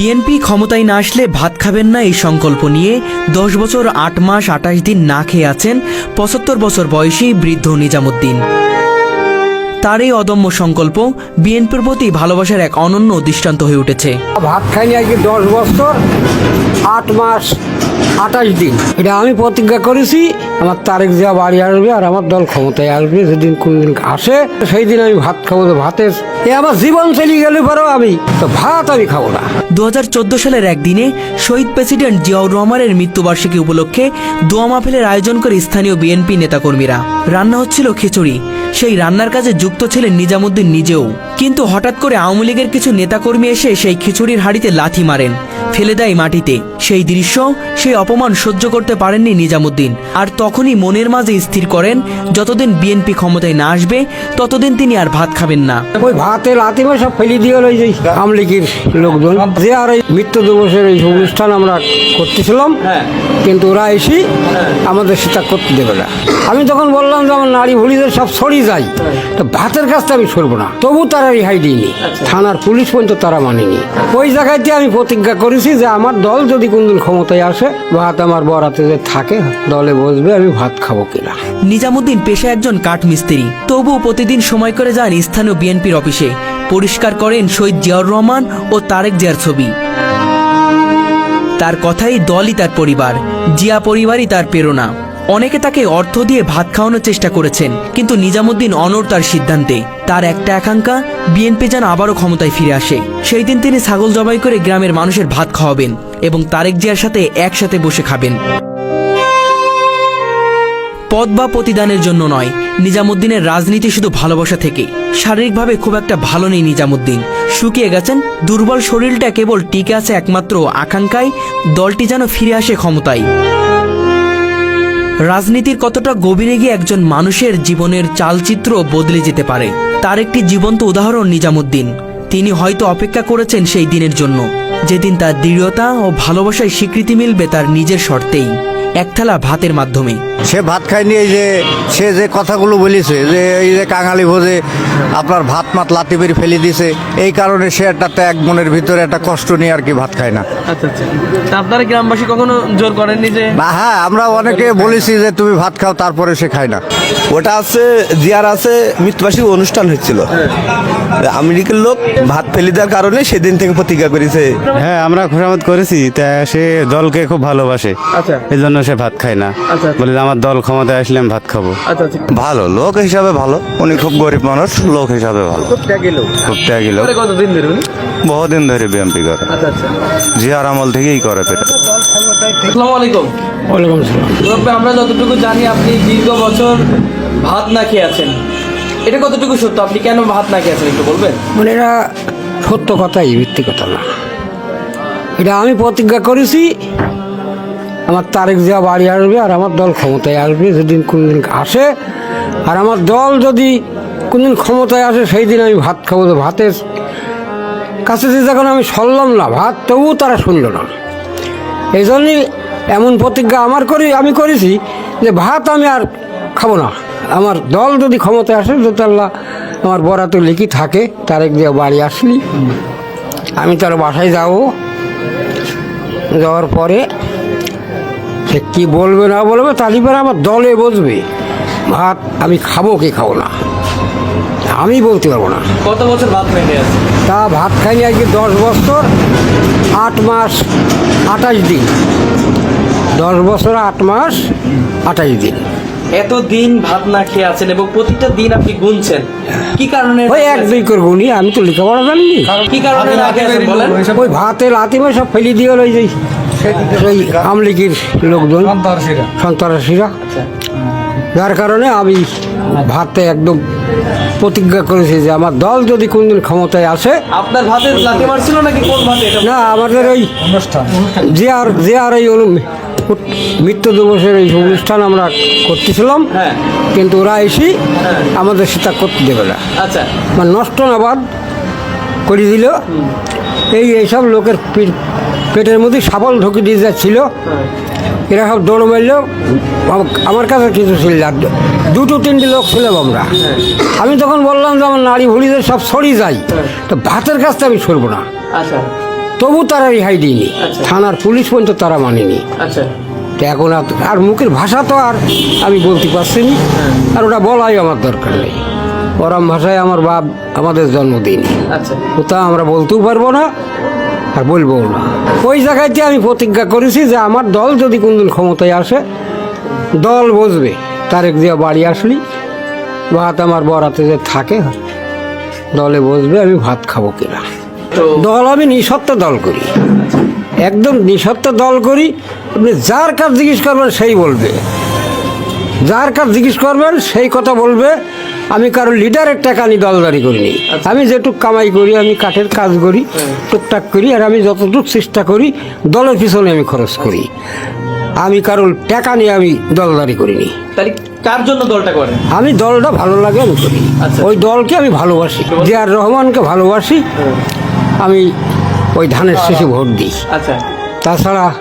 BNP ক্ষমতায় না আসলে ভাত খাবেন না এই সংকল্প নিয়ে দশ বছর, আট মাস, আঠাশ দিন না খেয়ে আছেন পঁচাত্তর বছর বয়সী বৃদ্ধ নিজামুদ্দিন। তার এই অদম্য সংকল্প বিএনপির প্রতি ভালোবাসার এক অনন্য দৃষ্টান্ত হয়ে উঠেছে। ভাত খাইনি আজকে দশ বছর আট মাস আঠাশ দিন। এটা আমি প্রতিজ্ঞা করেছি, আমার তারেক জিয়া বাড়ি আসবে আর আমার দল ক্ষমতায় আসবে, যেদিন কোনদিন আসে, সেই দিন আমি ভাত খাব তো ভাতের এ আমার জীবন চলে গেলে পরেও আমি, তো ভাত আমি খাব না। দু হাজার চোদ্দ সালের একদিনে শহীদ প্রেসিডেন্ট জিয়াউর রহমানের মৃত্যুবার্ষিকী উপলক্ষে দোয়া মাহফিলের আয়োজন করে স্থানীয় বিএনপি নেতাকর্মীরা। রান্না হচ্ছিল খিচুড়ি। সেই রান্নার কাজে যুক্ত ছিলেন নিজামুদ্দিন নিজেও। কিন্তু হঠাৎ করে আওয়ামী লীগের কিছু নেতাকর্মী এসে সেই খিচুড়ির হাড়িতে লাথি মারেন ফেলে দেয় মাটিতে। সেই দৃশ্য সেই অপমান সহ্য করতে পারেননি নিজামুদ্দিন। আর তখনই মনের মাঝে স্থির করেন যতদিন বিএনপি ক্ষমতায় না আসবে ততদিন তিনি আর ভাত খাবেন না। ওই ভাতে লাতিমে সব ফেলে দিয়ে এই যে আমলিগির লোকজন। যে আর এই মৃত্যু দিবসের এই অনুষ্ঠান আমরা করতেছিলাম কিন্তু ওরা এসে আমাদের সেটা করতে দেবে না। আমি তখন বললাম যে আমার নারী ভুলিদের সব সরি যাই। তো ভাতের কাজটা আমি সরবো না। তবু তারা রেহাই দিইনি থানার পুলিশ পর্যন্ত তারা মানেনি। ওই জায়গাতে আমি প্রতিজ্ঞা করেছি যে আমার দল যদি কোনদিন ক্ষমতায় আসে ভাত আমার বরাতে যে থাকে দলে বসবে আমি ভাত খাব কিনা। নিজামুদ্দিন পেশা একজন কাঠমিস্ত্রি। তবুও প্রতিদিন সময় করে যান স্থানীয় বিএনপির অফিসে। পরিষ্কার করেন শহীদ জিয়াউর রহমান ও তারেক জিয়ার ছবি। তার কথাই দলই তার পরিবার জিয়া পরিবারই তার প্রেরণা। অনেকে তাকে অর্থ দিয়ে ভাত খাওয়ানোর চেষ্টা করেছেন, কিন্তু নিজামুদ্দিন অনর তার সিদ্ধান্তে। তার একটা আকাঙ্ক্ষা, বিএনপি যেন আবারও ক্ষমতায় ফিরে আসে। সেই দিন তিনি ছাগল জবাই করে গ্রামের মানুষের ভাত খাওয়াবেন এবং তারেক জিয়ার সাথে একসাথে বসে খাবেন। পদ বা প্রতিদানের জন্য নয়, নিজামুদ্দিনের রাজনীতি শুধু ভালোবাসা থেকে। শারীরিকভাবে খুব একটা ভালো নেই নিজামুদ্দিন। শুকিয়ে গেছেন, দুর্বল শরীরটা কেবল টিকে আছে একমাত্র আকাঙ্ক্ষায়, দলটি যেন ফিরে আসে ক্ষমতায়। রাজনীতির কতটা গভীরে গিয়ে একজন মানুষের জীবনের চালচিত্র বদলে যেতে পারে, তার একটি জীবন্ত উদাহরণ নিজামুদ্দিন। তিনি হয়তো অপেক্ষা করেছেন সেই দিনের জন্য। যেদিন তার দৃঢ়তা ও ভালোবাসায় স্বীকৃতি মিলবে তার নিজের শর্তেই। এক থালা ভাতের মাধ্যমে। সে ভাত খায়নি এই যে সে যে কথাগুলো বলেছে যে এই যে কাঙালি ভোজে আপনার ভাত মাত লাতি বেরি ফেলে দিছে এই কারণে সে একটা ত্যাগ মনের ভিতরে একটা কষ্ট নিয়ে আর কি ভাত খায় না। আচ্ছা আচ্ছা। তা আপনারা গ্রামবাসী কখনো জোর করেননি যে বা হ্যাঁ আমরা অনেকে বলেছি যে তুমি ভাত খাও তারপরে সে খায় না। ওটা আছে জিয়ার আছে মৃত্যুবার্ষিক অনুষ্ঠান হচ্ছিল আমেরিকার লোক ভাত ফেলে দেওয়ার কারণে সেদিন থেকে প্রতিজ্ঞা করেছে। হ্যাঁ আমরা খোসামত করেছি তা সে দলকে খুব ভালোবাসে। আচ্ছা। এই জন্য সে ভাত খায় না। আচ্ছা। বলে আমার দল ক্ষমতায় আসলে আমি ভাত খাব। আচ্ছা আচ্ছা। ভালো লোক হিসাবে ভালো। উনি খুব গরিব মানুষ লোক হিসাবে ভালো। খুব ত্যাগী লোক। খুব ত্যাগী লোক। করে কতদিন ধরে উনি? বহুদিন ধরে বিএমপি করে। আচ্ছা আচ্ছা। জিয়ার আমল থেকেই করে পেটে। আসসালামু আলাইকুম। ওয়ালাইকুম আসসালাম। আমরা যতটুকু জানি আপনি দীর্ঘ বছর ভাত না খেয়ে আছেন। এটা কতটুকু সত্য? আপনি কেন ভাত না খেয়ে আছেন একটু বলবেন? মানে এটা সত্য কথাই মিথ্যে কথা না। এটা আমি প্রতিজ্ঞা করেছি আমার তারেক জিয়া বাড়ি আসবে আর আমার দল ক্ষমতায় আসবে যেদিন কোনদিন আসে। আর আমার দল যদি কোনদিন ক্ষমতায় আসে সেই দিন আমি ভাত খাব তো ভাতের কাছে যে যখন আমি সরলাম না ভাত, তবুও তারা শুনল না। এই জন্যই এমন প্রতিজ্ঞা আমার করি, আমি করেছি যে ভাত আমি আর খাব না। আমার দল যদি ক্ষমতায় আসে আল্লাহ আমার বরাতে লিখি থাকে, তারেক দিয়ে বাড়ি আসলি, আমি তার বাসায় যাব। যাওয়ার পরে সে কী বলবে না বলবে তালিবারে আমার দলে বসবে। ভাত আমি খাব কি খাব না? আমি বলতে পারব না। কত বছর ভাত না খেয়ে আছেন তা ভাত খাইনি আজকে দশ বছর আট মাস আঠাশ দিন। দশ বছর আট মাস আঠাশ দিন। এত দিন ভাত না খেয়ে আছেন এবং প্রতিটা দিন আপনি গুনছেন। কি কারণে ওই এক দুই করে গুনি আমি তো লেখাপড়া জানিনি কি কারণে ওই ভাতে লাতিমে সব ফেলে দিয়ে হলো ওই যে। সেই আমলিগির লোকজন সন্ত্রাসীরা। যার কারণে আমি ভাতে একদম প্রতিজ্ঞা করেছি যে আমার দল যদি কোনদিন ক্ষমতায় আসে আপনার ভাতে লাথি মারছিল নাকি কোন ভাতে? না আমাদের ওই যে আর যে আর এই অনু- মৃত্যু দিবসের এই অনুষ্ঠান আমরা করতেছিলাম। হ্যাঁ। কিন্তু ওরা এসে আমাদের সেটা করতে দেবে না। আচ্ছা। মানে নষ্ট না বাদ করে দিল। এই এইসব লোকের পেটের মধ্যে সাবল ঢুকে দিয়ে যাচ্ছিল। এরা সব দৌড় মারল। আমার কাছে কিছু ছিল না। দুটো তিনটে লোক ছিলাম আমরা। আমি তখন বললাম যে আমার নারী ভুলিদের সব সরি যাই। তো ভাতের কাজটা আমি সরবো না। আচ্ছা। তবু তারা রেহাই দিইনি। আচ্ছা। থানার পুলিশ পর্যন্ত তারা মানেনি। আচ্ছা। তো এখন আর আর মুখের ভাষা তো আর আমি বলতে পারছি না। আর ওটা বলাই আমার দরকার নেই। ওরম ভাষায় আমার বাপ আমাদের জন্ম দিন আচ্ছা। ওটা আমরা বলতেও পারব না আর বলব না। ওই জায়গাতে আমি প্রতিজ্ঞা করেছি যে আমার দল যদি কোনদিন ক্ষমতায় আসে দল বসবে। তারেক দিয়ে বাড়ি আসলি ভাত আমার বরাতে যে থাকে দলে বসবে আমি ভাত খাব কিনা। দল আমি নিঃসত্ব দল করি। একদম নিঃসত্ব দল করি আপনি যার কাজ জিজ্ঞেস করবেন সেই বলবে। যার কাজ জিজ্ঞেস করবেন সেই কথা বলবে। আমি কারও লিডারের টাকা আমি দলদারি করিনি। আমি যেটুক কামাই করি আমি কাঠের কাজ করি টুকটাক করি আর আমি যতটুক চেষ্টা করি দলের পিছনে আমি খরচ করি। আমি কারোর টাকা নিয়ে আমি দলদারি করিনি। কার জন্য দলটা করেন? আমি দলটা ভালো লাগে আমি করি। আচ্ছা। ওই দলকে আমি ভালোবাসি। যে আর রহমানকে ভালোবাসি। আমি ওই ধানের শেষে ভোট দিই। আচ্ছা। তাছাড়া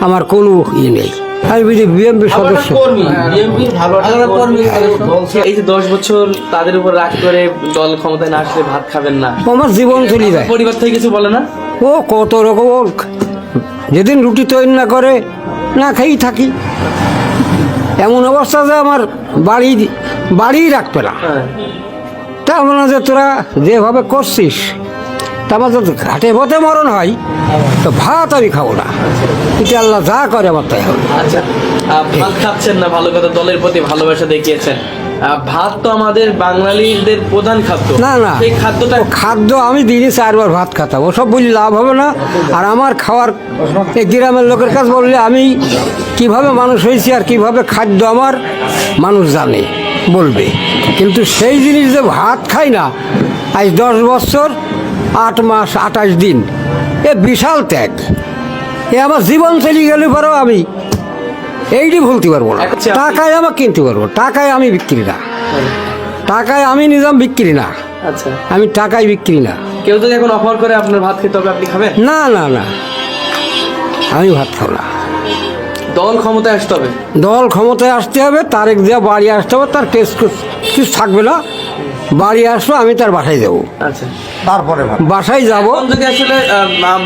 আমার কোনো ইয়ে নেই। আমি বিএমপি সদস্য। এই যে দশ বছর তাদের উপর রাগ করে দল ক্ষমতায় না আসলে ভাত খাবেন না। আমার জীবন চলে যায়। পরিবার থেকে কিছু বলে না? ও কত রকম যেদিন রুটি তৈরি না করে না খেয়েই থাকি। এমন অবস্থা যে আমার বাড়ি বাড়ি রাখবে না। হ্যাঁ। তার মানে যে তোরা যেভাবে করছিস তারপর যদি ঘাটে পথে মরণ হয় তো ভাত আমি খাব না। এটা আল্লাহ যা করে আমার তাই হবে। আচ্ছা ভাত খাচ্ছেন না ভালো কথা দলের প্রতি ভালোবাসা দেখিয়েছেন। ভাত তো আমাদের বাঙালিদের প্রধান খাদ্য। না না সেই খাদ্যটা খাদ্য আমি দিনে চারবার ভাত খাতাম। ওসব বলি লাভ হবে না। আর আমার খাওয়ার এই গ্রামের লোকের কাছে বললে আমি কীভাবে মানুষ হয়েছি আর কীভাবে খাদ্য আমার মানুষ জানে বলবে। কিন্তু সেই জিনিস যে ভাত খাই না আজ দশ বছর আট মাস আঠাশ দিন। এ বিশাল ত্যাগ। এ আমার জীবন চলে গেলে পরেও আমি এইটি ভুলতে পারব না। আচ্ছা। টাকায় আমার কিনতে পারব। টাকায় আমি বিক্রি না। টাকায় আমি নিজাম বিক্রি না। আচ্ছা। আমি টাকায় বিক্রি না। কেউ যদি এখন অফার করে আপনার ভাত খেতে হবে আপনি খাবেন? না না না। আমি ভাত খাব না। দল ক্ষমতায় আসতে হবে। দল ক্ষমতায় আসতে হবে তারেক দিয়া বাড়ি আসতে হবে তার কেস কিছু থাকবে না। বাড়ি আসলো আমি তার বাসায় যাব। আচ্ছা। তারপরে বাসায় যাব। এখন যদি আসলে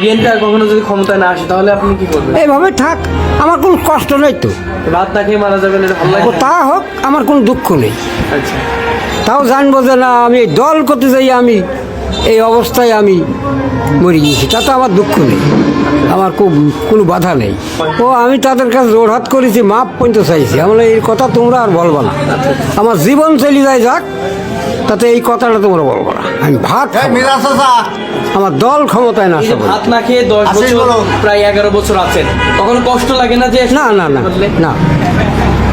বিএনপি আর কখনো যদি ক্ষমতায় না আসে তাহলে আপনি কি করবেন? এইভাবে থাক আমার কোনো কষ্ট নেই তো। ভাত না খেয়ে মারা যাবেন এটা ভালো লাগে তা হোক আমার কোনো দুঃখ নেই। আচ্ছা। তাও জানব যে না আমি দল করতে যাই আমি এই অবস্থায় আমি মরে গিয়েছি তাতে আমার দুঃখ নেই। আমার খুব কোনো বাধা নেই। ও আমি তাদের কাছে জোরহাত করেছি মাপ পর্যন্ত চাইছি। আমরা এই কথা তোমরা আর বলব না। আমার জীবন চলে যায় যাক। তাতে এই কথাটা তোমরা বলব না। আমি ভাত আমার দল ক্ষমতায় না ভাত না খেয়ে দশ বছর প্রায় এগারো বছর আছেন। তখন কষ্ট লাগে না যে না না না না।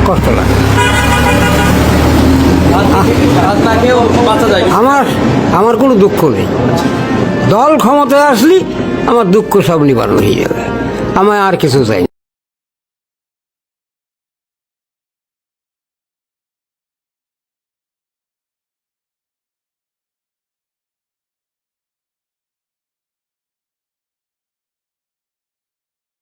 কষ্ট লাগে। আমার আমার কোনো দুঃখ নেই। দল ক্ষমতায় আসলি আমার দুঃখ সব নিবারণ হয়ে যাবে। আমার আর কিছু চাই না।